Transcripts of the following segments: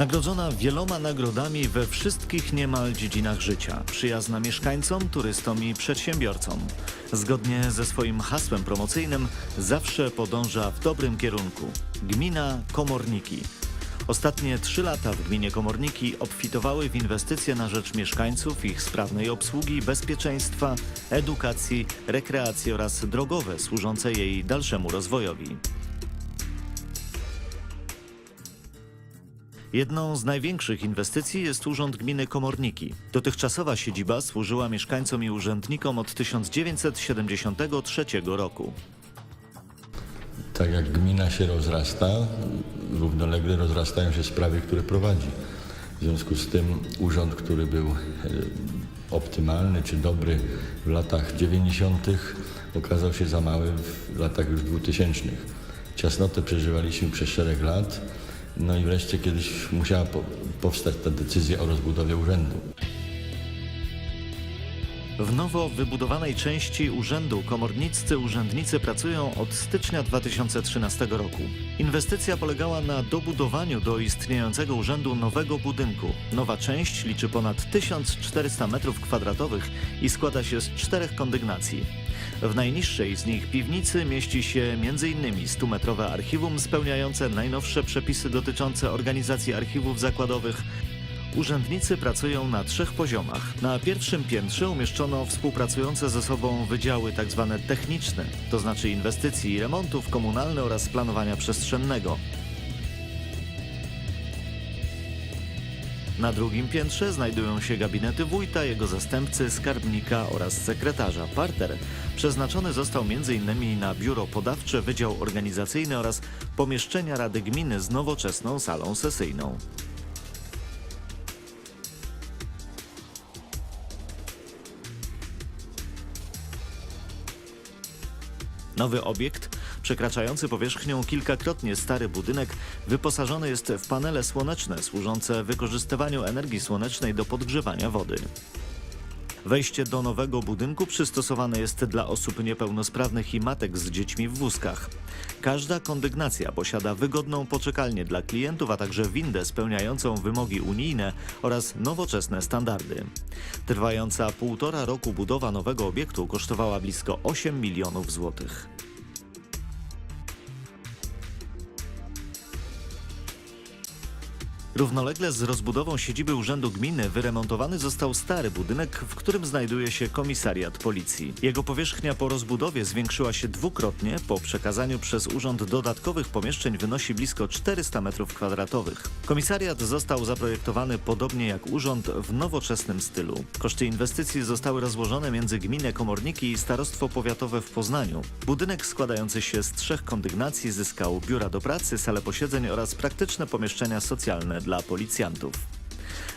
Nagrodzona wieloma nagrodami we wszystkich niemal dziedzinach życia. Przyjazna mieszkańcom, turystom i przedsiębiorcom. Zgodnie ze swoim hasłem promocyjnym zawsze podąża w dobrym kierunku. Gmina Komorniki. Ostatnie trzy lata w gminie Komorniki obfitowały w inwestycje na rzecz mieszkańców, ich sprawnej obsługi, bezpieczeństwa, edukacji, rekreacji oraz drogowe służące jej dalszemu rozwojowi. Jedną z największych inwestycji jest Urząd Gminy Komorniki. Dotychczasowa siedziba służyła mieszkańcom i urzędnikom od 1973 roku. Tak jak gmina się rozrasta, równolegle rozrastają się sprawy, które prowadzi. W związku z tym urząd, który był e, optymalny czy dobry w latach 90., okazał się za mały w latach już 2000. Ciasnotę przeżywaliśmy przez szereg lat, no i wreszcie kiedyś musiała po, powstać ta decyzja o rozbudowie urzędu. W nowo wybudowanej części urzędu komorniccy urzędnicy pracują od stycznia 2013 roku. Inwestycja polegała na dobudowaniu do istniejącego urzędu nowego budynku. Nowa część liczy ponad 1400 m2 i składa się z czterech kondygnacji. W najniższej z nich piwnicy mieści się m.in. 100-metrowe archiwum spełniające najnowsze przepisy dotyczące organizacji archiwów zakładowych, Urzędnicy pracują na trzech poziomach. Na pierwszym piętrze umieszczono współpracujące ze sobą wydziały tzw. techniczne, to znaczy inwestycji i remontów komunalne oraz planowania przestrzennego. Na drugim piętrze znajdują się gabinety wójta, jego zastępcy, skarbnika oraz sekretarza. Parter przeznaczony został m.in. na biuro podawcze, wydział organizacyjny oraz pomieszczenia Rady Gminy z nowoczesną salą sesyjną. Nowy obiekt, przekraczający powierzchnią kilkakrotnie stary budynek, wyposażony jest w panele słoneczne służące wykorzystywaniu energii słonecznej do podgrzewania wody. Wejście do nowego budynku przystosowane jest dla osób niepełnosprawnych i matek z dziećmi w wózkach. Każda kondygnacja posiada wygodną poczekalnię dla klientów, a także windę spełniającą wymogi unijne oraz nowoczesne standardy. Trwająca półtora roku budowa nowego obiektu kosztowała blisko 8 milionów złotych. Równolegle z rozbudową siedziby Urzędu Gminy wyremontowany został stary budynek, w którym znajduje się komisariat policji. Jego powierzchnia po rozbudowie zwiększyła się dwukrotnie, po przekazaniu przez urząd dodatkowych pomieszczeń wynosi blisko 400 m2. Komisariat został zaprojektowany podobnie jak urząd w nowoczesnym stylu. Koszty inwestycji zostały rozłożone między gminę Komorniki i Starostwo Powiatowe w Poznaniu. Budynek składający się z trzech kondygnacji zyskał biura do pracy, salę posiedzeń oraz praktyczne pomieszczenia socjalne dla policjantów.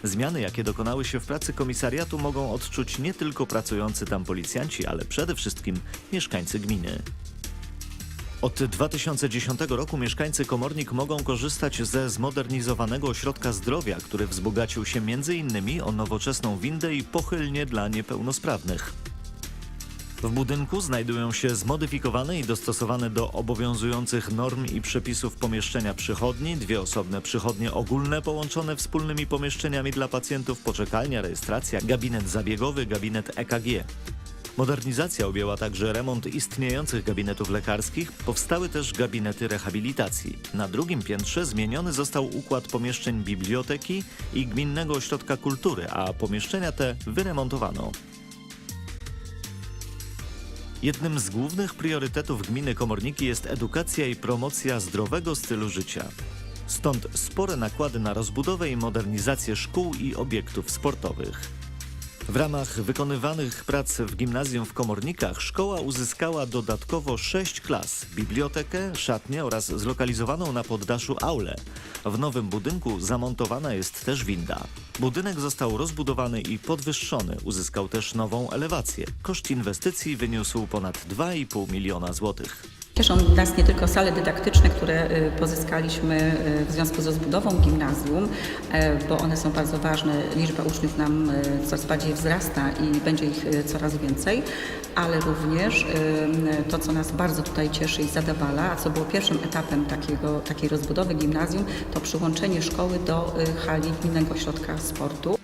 Zmiany, jakie dokonały się w pracy komisariatu, mogą odczuć nie tylko pracujący tam policjanci, ale przede wszystkim mieszkańcy gminy. Od 2010 roku mieszkańcy Komornik mogą korzystać ze zmodernizowanego ośrodka zdrowia, który wzbogacił się m.in. o nowoczesną windę i pochylnie dla niepełnosprawnych. W budynku znajdują się zmodyfikowane i dostosowane do obowiązujących norm i przepisów pomieszczenia przychodni, dwie osobne przychodnie ogólne połączone wspólnymi pomieszczeniami dla pacjentów, poczekalnia, rejestracja, gabinet zabiegowy, gabinet EKG. Modernizacja objęła także remont istniejących gabinetów lekarskich, powstały też gabinety rehabilitacji. Na drugim piętrze zmieniony został układ pomieszczeń biblioteki i gminnego ośrodka kultury, a pomieszczenia te wyremontowano. Jednym z głównych priorytetów gminy Komorniki jest edukacja i promocja zdrowego stylu życia. Stąd spore nakłady na rozbudowę i modernizację szkół i obiektów sportowych. W ramach wykonywanych prac w gimnazjum w Komornikach szkoła uzyskała dodatkowo sześć klas, bibliotekę, szatnię oraz zlokalizowaną na poddaszu aulę. W nowym budynku zamontowana jest też winda. Budynek został rozbudowany i podwyższony, uzyskał też nową elewację. Koszt inwestycji wyniósł ponad 2,5 miliona złotych. Cieszą nas nie tylko sale dydaktyczne, które y, pozyskaliśmy y, w związku z rozbudową gimnazjum, e, bo one są bardzo ważne. Liczba uczniów nam y, coraz bardziej wzrasta i będzie ich coraz więcej, ale również to, co nas bardzo tutaj cieszy i zadowala, a co było pierwszym etapem takiego, takiej rozbudowy gimnazjum, to przyłączenie szkoły do hali Gminnego Ośrodka Sportu.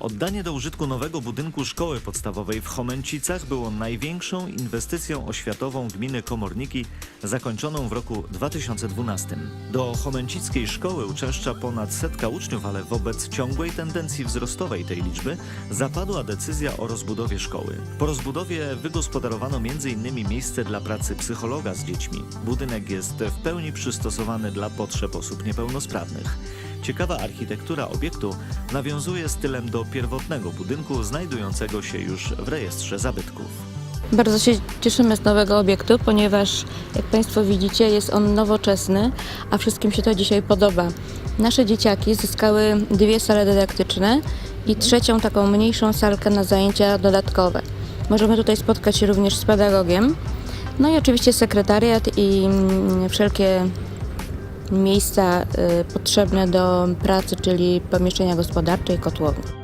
Oddanie do użytku nowego budynku szkoły podstawowej w Chomęcicach było największą inwestycją oświatową gminy Komorniki zakończoną w roku 2012. Do Chomęcickiej szkoły uczęszcza ponad setka uczniów, ale wobec ciągłej tendencji wzrostowej tej liczby zapadła decyzja o rozbudowie szkoły. Po rozbudowie wygospodarowano m.in. miejsce dla pracy psychologa z dziećmi. Budynek jest w pełni przystosowany dla potrzeb osób niepełnosprawnych. Ciekawa architektura obiektu nawiązuje stylem do pierwotnego budynku znajdującego się już w rejestrze zabytków. Bardzo się cieszymy z nowego obiektu, ponieważ jak Państwo widzicie jest on nowoczesny, a wszystkim się to dzisiaj podoba. Nasze dzieciaki zyskały dwie sale dydaktyczne i trzecią taką mniejszą salkę na zajęcia dodatkowe. Możemy tutaj spotkać się również z pedagogiem. No i oczywiście sekretariat i mm, wszelkie miejsca y, potrzebne do pracy, czyli pomieszczenia gospodarcze i kotłownie.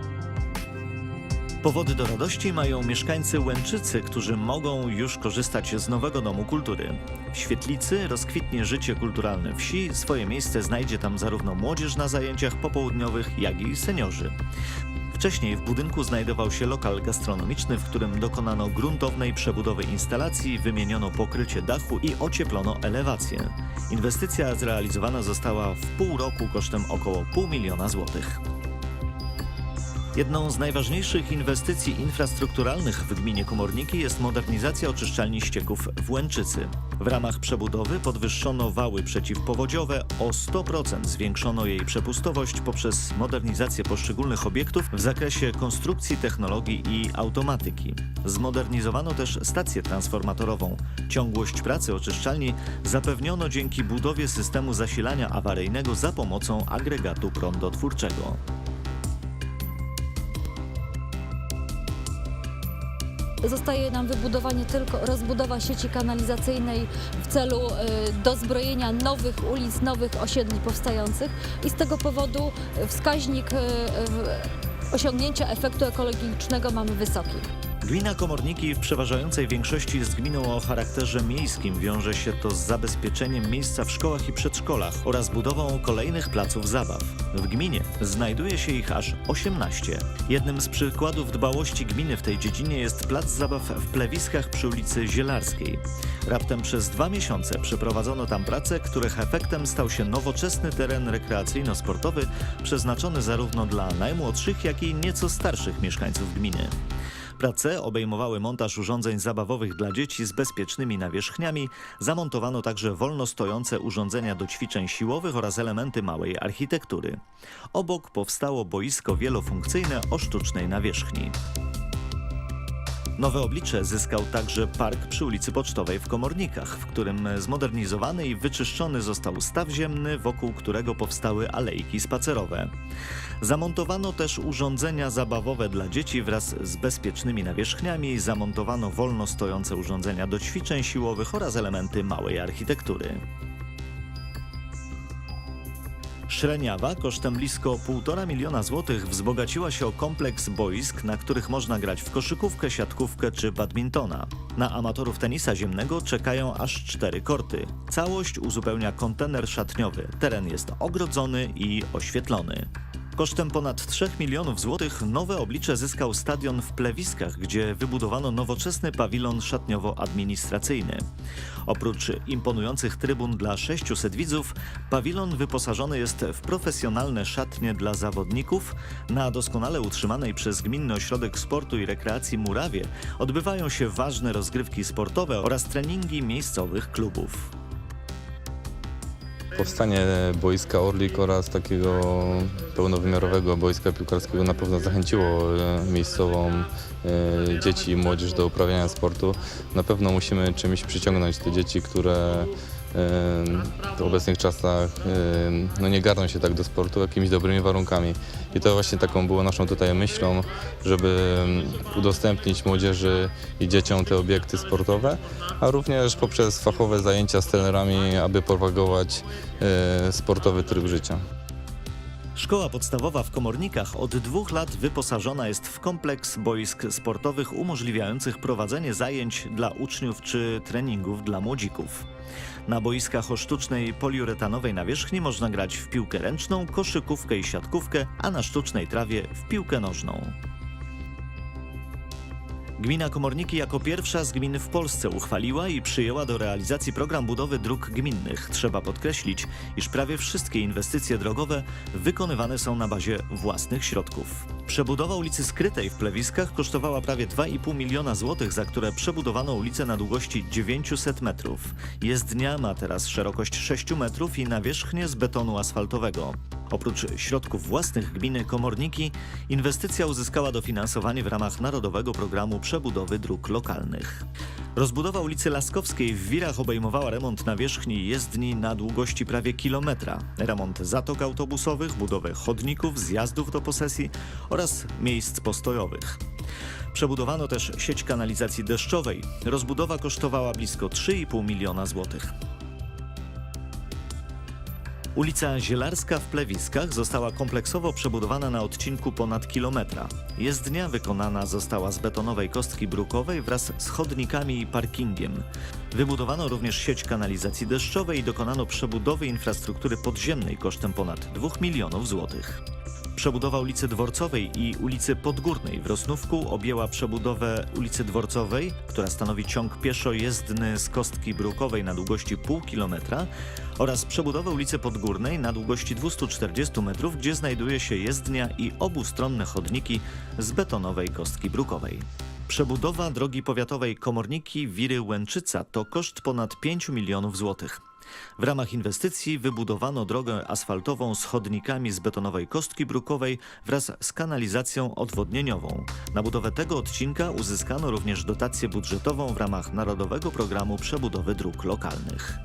Powody do radości mają mieszkańcy Łęczycy, którzy mogą już korzystać z nowego domu kultury. W Świetlicy rozkwitnie życie kulturalne wsi, swoje miejsce znajdzie tam zarówno młodzież na zajęciach popołudniowych, jak i seniorzy. Wcześniej w budynku znajdował się lokal gastronomiczny, w którym dokonano gruntownej przebudowy instalacji, wymieniono pokrycie dachu i ocieplono elewację. Inwestycja zrealizowana została w pół roku kosztem około pół miliona złotych. Jedną z najważniejszych inwestycji infrastrukturalnych w gminie Komorniki jest modernizacja oczyszczalni ścieków w Łęczycy. W ramach przebudowy podwyższono wały przeciwpowodziowe, o 100% zwiększono jej przepustowość poprzez modernizację poszczególnych obiektów w zakresie konstrukcji, technologii i automatyki. Zmodernizowano też stację transformatorową. Ciągłość pracy oczyszczalni zapewniono dzięki budowie systemu zasilania awaryjnego za pomocą agregatu prądotwórczego. Zostaje nam wybudowanie tylko rozbudowa sieci kanalizacyjnej w celu e, dozbrojenia nowych ulic, nowych osiedli powstających i z tego powodu wskaźnik e, osiągnięcia efektu ekologicznego mamy wysoki. Gmina Komorniki w przeważającej większości z gminą o charakterze miejskim wiąże się to z zabezpieczeniem miejsca w szkołach i przedszkolach oraz budową kolejnych placów zabaw. W gminie znajduje się ich aż 18. Jednym z przykładów dbałości gminy w tej dziedzinie jest plac zabaw w Plewiskach przy ulicy Zielarskiej. Raptem przez dwa miesiące przeprowadzono tam prace, których efektem stał się nowoczesny teren rekreacyjno-sportowy przeznaczony zarówno dla najmłodszych, jak i nieco starszych mieszkańców gminy. Prace obejmowały montaż urządzeń zabawowych dla dzieci z bezpiecznymi nawierzchniami, zamontowano także wolno stojące urządzenia do ćwiczeń siłowych oraz elementy małej architektury. Obok powstało boisko wielofunkcyjne o sztucznej nawierzchni. Nowe oblicze zyskał także park przy ulicy Pocztowej w Komornikach, w którym zmodernizowany i wyczyszczony został staw ziemny, wokół którego powstały alejki spacerowe. Zamontowano też urządzenia zabawowe dla dzieci wraz z bezpiecznymi nawierzchniami, zamontowano wolno stojące urządzenia do ćwiczeń siłowych oraz elementy małej architektury. Szreniawa kosztem blisko 1,5 miliona złotych wzbogaciła się o kompleks boisk, na których można grać w koszykówkę, siatkówkę czy badmintona. Na amatorów tenisa ziemnego czekają aż cztery korty. Całość uzupełnia kontener szatniowy. Teren jest ogrodzony i oświetlony. Kosztem ponad 3 milionów złotych nowe oblicze zyskał stadion w Plewiskach, gdzie wybudowano nowoczesny pawilon szatniowo-administracyjny. Oprócz imponujących trybun dla 600 widzów, pawilon wyposażony jest w profesjonalne szatnie dla zawodników. Na doskonale utrzymanej przez Gminny Ośrodek Sportu i Rekreacji Murawie odbywają się ważne rozgrywki sportowe oraz treningi miejscowych klubów. Powstanie boiska Orlik oraz takiego pełnowymiarowego boiska piłkarskiego na pewno zachęciło e, miejscową e, dzieci i młodzież do uprawiania sportu. Na pewno musimy czymś przyciągnąć te dzieci, które e, w obecnych czasach no nie garną się tak do sportu jakimiś dobrymi warunkami. I to właśnie taką było naszą tutaj myślą, żeby mm, udostępnić młodzieży i dzieciom te obiekty sportowe, a również poprzez fachowe zajęcia z trenerami, aby propagować e, sportowy tryb życia. Szkoła podstawowa w Komornikach od dwóch lat wyposażona jest w kompleks boisk sportowych umożliwiających prowadzenie zajęć dla uczniów czy treningów dla młodzików. Na boiskach o sztucznej poliuretanowej nawierzchni można grać w piłkę ręczną, koszykówkę i siatkówkę, a na sztucznej trawie w piłkę nożną. Gmina Komorniki jako pierwsza z gmin w Polsce uchwaliła i przyjęła do realizacji program budowy dróg gminnych. Trzeba podkreślić, iż prawie wszystkie inwestycje drogowe wykonywane są na bazie własnych środków. Przebudowa ulicy Skrytej w Plewiskach kosztowała prawie 2,5 miliona złotych, za które przebudowano ulicę na długości 900 metrów. Jezdnia ma teraz szerokość 6 metrów i nawierzchnię z betonu asfaltowego. Oprócz środków własnych gminy Komorniki, inwestycja uzyskała dofinansowanie w ramach Narodowego Programu Przebudowy Dróg Lokalnych. Rozbudowa ulicy Laskowskiej w Wirach obejmowała remont nawierzchni jezdni na długości prawie kilometra, remont zatok autobusowych, budowę chodników, zjazdów do posesji oraz miejsc postojowych. Przebudowano też sieć kanalizacji deszczowej. Rozbudowa kosztowała blisko 3,5 miliona złotych. Ulica Zielarska w Plewiskach została kompleksowo przebudowana na odcinku ponad kilometra. Jezdnia wykonana została z betonowej kostki brukowej wraz z chodnikami i parkingiem. Wybudowano również sieć kanalizacji deszczowej i dokonano przebudowy infrastruktury podziemnej kosztem ponad 2 milionów złotych. Przebudowa ulicy Dworcowej i ulicy Podgórnej w Rosnówku objęła przebudowę ulicy Dworcowej, która stanowi ciąg pieszo-jezdny z kostki brukowej na długości pół kilometra oraz przebudowę ulicy Podgórnej na długości 240 metrów, gdzie znajduje się jezdnia i obustronne chodniki z betonowej kostki brukowej. Przebudowa drogi powiatowej Komorniki Wiry Łęczyca to koszt ponad 5 milionów złotych. W ramach inwestycji wybudowano drogę asfaltową z chodnikami z betonowej kostki brukowej wraz z kanalizacją odwodnieniową. Na budowę tego odcinka uzyskano również dotację budżetową w ramach Narodowego Programu Przebudowy Dróg Lokalnych.